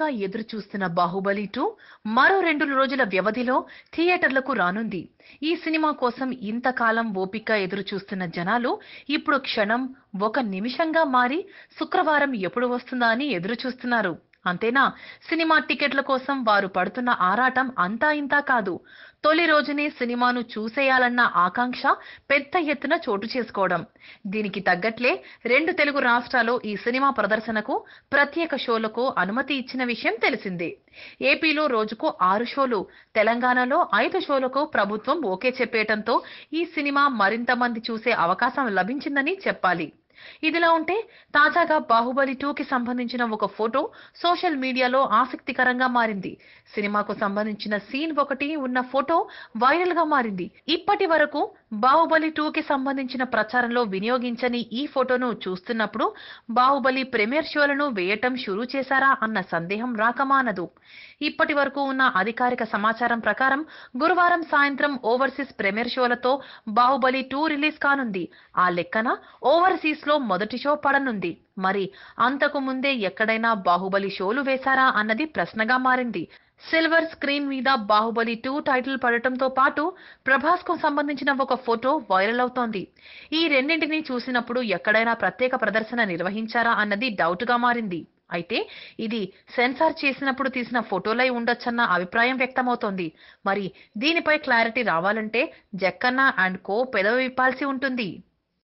ఎదురుగా ఎదురు చూస్తున్న బాహుబలి టూ మరో రెండు రోజుల వ్యవధిలో థియేటర్లకు రానుంది. ఈ సినిమా కోసం ఇంతకాలం ఓపిక ఎదురు చూస్తున్న జనాలు ఇప్పుడు క్షణం ఒక నిమిషంగా మారి శుక్రవారం ఎప్పుడు వస్తుందా అని ఎదురు చూస్తున్నారు అంతేనా? సినిమా టికెట్ల కోసం వారు పడుతున్న ఆరాటం అంతా ఇంతా కాదు. తొలి రోజునే సినిమాను చూసేయాలన్న ఆకాంక్ష పెద్ద ఎత్తున చోటు చేసుకోవడం. దీనికి తగ్గట్లే రెండు తెలుగు రాష్ట్రాల్లో ఈ సినిమా ప్రదర్శనకు ప్రత్యేక షోలకు అనుమతి ఇచ్చిన విషయం తెలిసిందే. ఏపీలో రోజుకు ఆరు షోలు తెలంగాణలో ఐదు షోలకు ప్రభుత్వం ఓకే చెప్పేయటంతో ఈ సినిమా మరింత మంది చూసే అవకాశం లభించిందని చెప్పాలి. ఇదిలా ఉంటే తాజాగా బాహుబలి టూ కి సంబంధించిన ఒక ఫోటో సోషల్ మీడియాలో ఆసక్తికరంగా మారింది. సినిమాకు సంబంధించిన సీన్ ఒకటి ఉన్న ఫోటో వైరల్గా మారింది. ఇప్పటి వరకు బాహుబలి టూకి సంబంధించిన ప్రచారంలో వినియోగించని ఈ ఫోటోను చూస్తున్నప్పుడు బాహుబలి ప్రీమియర్ షోలను వేయటం షురూ చేశారా అన్న సందేహం రాకమానదు. ఇప్పటి వరకు ఉన్న అధికారిక సమాచారం ప్రకారం గురువారం సాయంత్రం ఓవర్సీస్ ప్రీమియర్ షోలతో బాహుబలి టూ రిలీజ్ కానుంది. ఆ లెక్కన ఓవర్సీస్లో మొదటి షో పడనుంది. మరి అంతకు ముందే ఎక్కడైనా బాహుబలి షోలు వేశారా అన్నది ప్రశ్నగా మారింది. సిల్వర్ స్క్రీన్ మీద బాహుబలి టూ టైటిల్ పడటంతో పాటు ప్రభాస్కు సంబంధించిన ఒక ఫోటో వైరల్ అవుతోంది. ఈ రెండింటిని చూసినప్పుడు ఎక్కడైనా ప్రత్యేక ప్రదర్శన నిర్వహించారా అన్నది డౌట్గా మారింది. అయితే ఇది సెన్సార్ చేసినప్పుడు తీసిన ఫోటోలై ఉండొచ్చన్న అభిప్రాయం వ్యక్తమవుతోంది. మరి దీనిపై క్లారిటీ రావాలంటే జక్కన్న అండ్ కో పెదవి విప్పాల్సి ఉంటుంది.